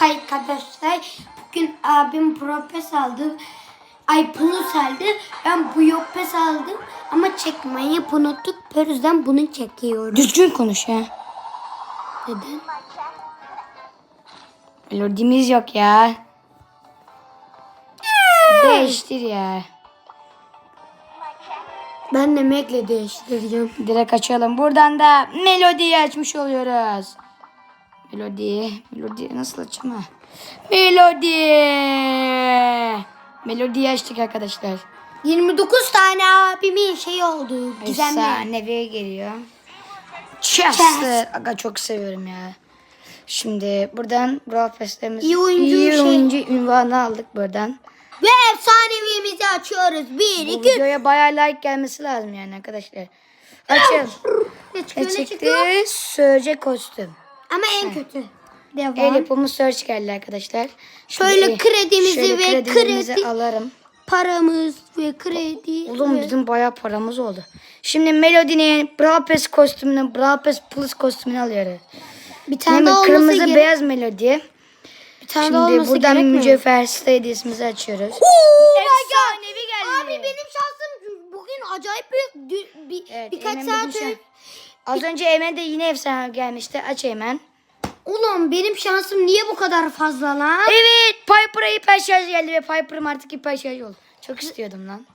arkadaşlar. Bugün abim Propes aldı. Ay Plus aldı. Ben bu Yopes aldım. Ama çekmeyi unuttuk. O yüzden bunu çekiyorum. Düzgün konuş ya. Neden? Melodimiz yok ya. Değiştir ya. Ben de Mac'le değiştireceğim. Direkt açalım. Buradan da melodiyi açmış oluyoruz. Melodi. Melodi nasıl açayım ha? Melodi. Melodiyi açtık arkadaşlar. 29 tane abimin şey oldu. Gizemli. Efsanevi geliyor. Chester. Aga çok seviyorum ya. Şimdi buradan Brawl Pass'lerimiz İyi oyuncu iyi şey- oyuncu ünvanı aldık buradan. Ve efsanevimizi açıyoruz. 1, Bu 2, videoya bayağı like gelmesi lazım yani arkadaşlar. Açın. ne çıkıyor Ne çıktı? Sörce kostüm. Ama en kötü. Devam. El yapımı search geldi arkadaşlar. Şöyle Şimdi kredimizi şöyle ve kredilerimizi kredi- alırım. Paramız ve kredi. Oğlum ve- bizim bayağı paramız oldu. Şimdi Melody'nin Brawl Pass kostümünü, Brawl Pass Plus kostümünü alıyoruz. bir tane daha olması Kırmızı gerek. beyaz Melody. Bir tane Şimdi buradan mücevher hediyesimizi açıyoruz. Efsanevi geldi. Abi benim şansım bugün acayip büyük. Dü- bir, Evet, birkaç saat önce. Az önce Eymen de yine efsane gelmişti. Aç Eymen. Ulan benim şansım niye bu kadar fazla lan? Evet Piper'a hiper şarj geldi ve Piper'ım artık hiper şarj oldu. Çok istiyordum lan.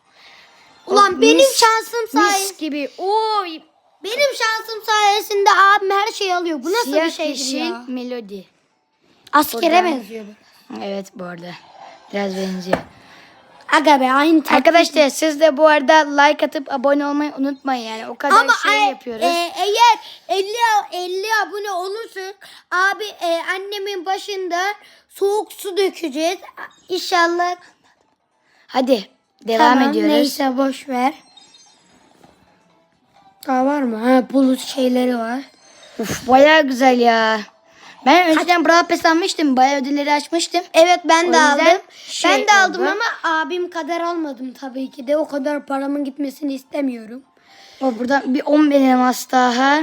Ulan Oh, benim mis- şansım sayesinde. Mis gibi. Oy. Benim şansım sayesinde abim her şeyi alıyor. Bu nasıl Siyah bir şeydir yeşil ya? melodi. Askere benziyor bu. Evet bu arada. Biraz benziyor. Aga be aynı tat. Arkadaşlar siz de bu arada like atıp abone olmayı unutmayın yani. O kadar Ama şey e- yapıyoruz. e, eğer 50 50 abone olursak abi e, annemin başında soğuk su dökeceğiz. İnşallah. Hadi devam Tamam, ediyoruz. Neyse boş ver. Daha var mı? Ha bulut şeyleri var. Uf bayağı güzel ya. Ben önceden Brawl Pass almıştım. Bayağı ödülleri açmıştım. Evet ben O de yüzden aldım. şey ben de aldım oldu. ama abim kadar almadım tabii ki de. O kadar paramın gitmesini istemiyorum. O buradan bir 10 bin elmas daha.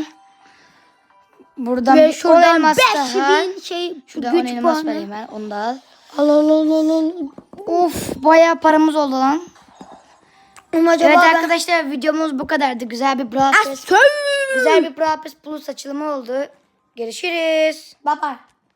Buradan Ve bir şuradan 10 elmas daha. 5000 şey Şuradan 10 güç elmas puanı. vereyim ben. Onu da al. Al al al al al. Of bayağı paramız oldu lan. Ama acaba Evet ben- arkadaşlar videomuz bu kadardı. Güzel bir Brawl Pass. Güzel bir Brawl Pass Plus açılımı oldu. Görüşürüz. Bye bye.